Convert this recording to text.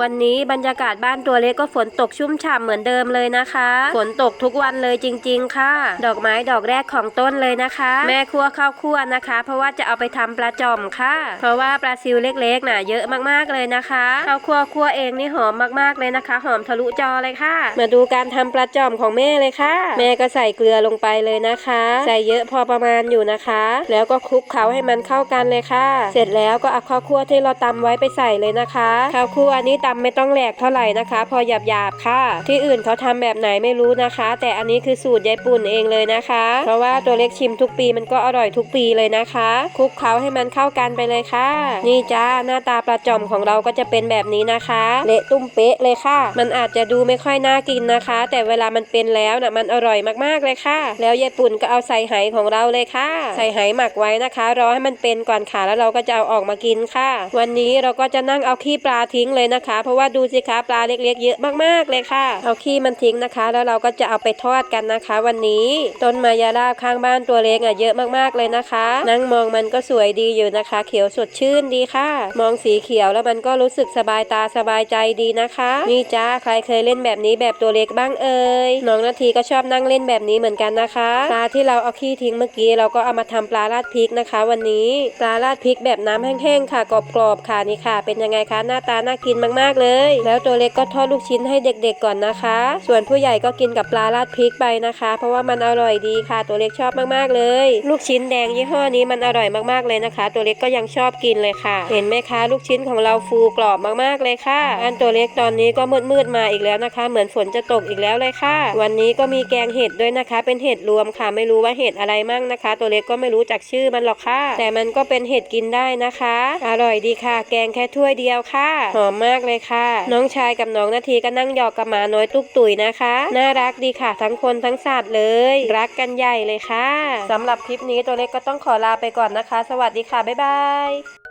วันนี้บรรยากาศบ้านตัวเล็กก็ฝนตกชุ่มฉ่ำเหมือนเดิมเลยนะคะ ฝนตกทุกวันเลยจริง ๆ ค่ะ ดอกไม้ดอกแรกของต้นเลยนะคะ แม่ครัวข้าวคั่วนะคะ เพราะว่าจะเอาไปทำปลาจ่อมค่ะ เพราะว่าปลาซิวเล็กๆน่ะเยอะมากๆเลยนะคะข้าวคั่วคั่วเองนี่หอมมากๆเลยนะคะ หอมทะลุจอเลยค่ะ มาดูการทำปลาจ่อมของแม่เลยค่ะ แม่ก็ใส่เกลือลงไปเลยนะคะ ใส่เยอะพอประมาณอยู่นะคะ แล้วก็คลุกเคล้าให้มันเข้ากันเลยค่ะ เสร็จแล้วก็เอาข้าวคั่วที่เราตำไว้ไปใส่เลยนะคะข้าวคั่วอันนี้ตำไม่ต้องแหลกเท่าไหร่นะคะ พอหยาบๆค่ะ ที่อื่นเขาทำแบบไหนไม่รู้นะคะ แต่อันนี้คือสูตรยายปุ่นเองเลยนะคะ เพราะว่าตัวเล็กชิมทุกปีมันก็อร่อยทุกปีเลยนะคะคลุกเคล้าให้มันเข้ากันไปเลยค่ะ นี่จ้าหน้าตาปลาจอมของเราก็จะเป็นแบบนี้นะคะเละตุ้มเป๊ะเลยค่ะ มันอาจจะดูไม่ค่อยน่ากินนะคะ แต่เวลามันเป็นแล้วนะมันอร่อยมากๆเลยค่ะ แล้วยายปุ่นก็เอาใส่ไหของเราเลยค่ะ ใส่ไหหมักไว้นะคะ รอให้มันเป็นก่อนค่ะแล้วเราก็จะเอาออกมากินค่ะ วันนี้เราก็จะนั่งเอาขี้ปลาทิ้งเลยนะคะเพราะว่าดูสิคะปลาเล็กๆ เยอะมากๆเลยค่ะ เอาขี้มันทิ้งนะคะ แล้วเราก็จะเอาไปทอดกันนะคะ วันนี้ต้นมายาลาบข้างบ้านตัวเล็กอะเยอะมากๆเลยนะคะ นั่งมองมันก็สวยดีอยู่นะคะ เขียวสดชื่นดีค่ะ มองสีเขียวแล้วมันก็รู้สึกสบายตาสบายใจดีนะคะนี่จ้าใครเคยเล่นแบบนี้แบบตัวเล็กบ้างเอ่ยน้องนาทีก็ชอบนั่งเล่นแบบนี้เหมือนกันนะคะปลาที่เราเอาขี้ทิ้งเมื่อกี้เราก็เอามาทำปลาราดพริกนะคะ วันนี้ปลาราดพริกแบบน้ำแห้งๆค่ะกรอบๆค่ะนี่ค่ะ เป็นยังไงคะหน้าตาน่ากินมากๆเลย แล้วตัวเล็กก็ทอดลูกชิ้นให้เด็กๆก่อนนะคะ ส่วนผู้ใหญ่ก็กินกับปลาราดพริกไปนะคะ เพราะว่ามันอร่อยดีค่ะ ตัวเล็กชอบมากๆเลย ลูกชิ้นแดงยี่ห้อนี้มันอร่อยมากๆเลยนะคะ ตัวเล็กก็ยังชอบกินเลยค่ะ เห็นไหมคะ ลูกชิ้นของเราฟูกรอบมากๆเลยค่ะอันตัวเล็กตอนนี้ก็มืดๆมาอีกแล้วนะคะ เหมือนฝนจะตกอีกแล้วเลยค่ะ วันนี้ก็มีแกงเห็ดด้วยนะคะ เป็นเห็ดรวมค่ะ ไม่รู้ว่าเห็ดอะไรมั่งนะคะ ตัวเล็กก็ไม่รู้จักชื่อมันหรอกค่ะ แต่มันก็เป็นเห็ดกินได้นะคะ อร่อยดีค่ะ แกงแค่ถ้วยเดียวค่ะ หอมมากเลยค่ะ น้องชายกับน้องนาทีก็นั่งหยอกกับหมาน้อยตุกตุ๋ยนะคะ น่ารักดีค่ะทั้งคนทั้งสัตว์เลย รักกันใหญ่เลยค่ะสำหรับคลิปนี้ตัวเล็กก็ต้องขอลาไปก่อนนะคะ สวัสดีค่ะบ๊ายบาย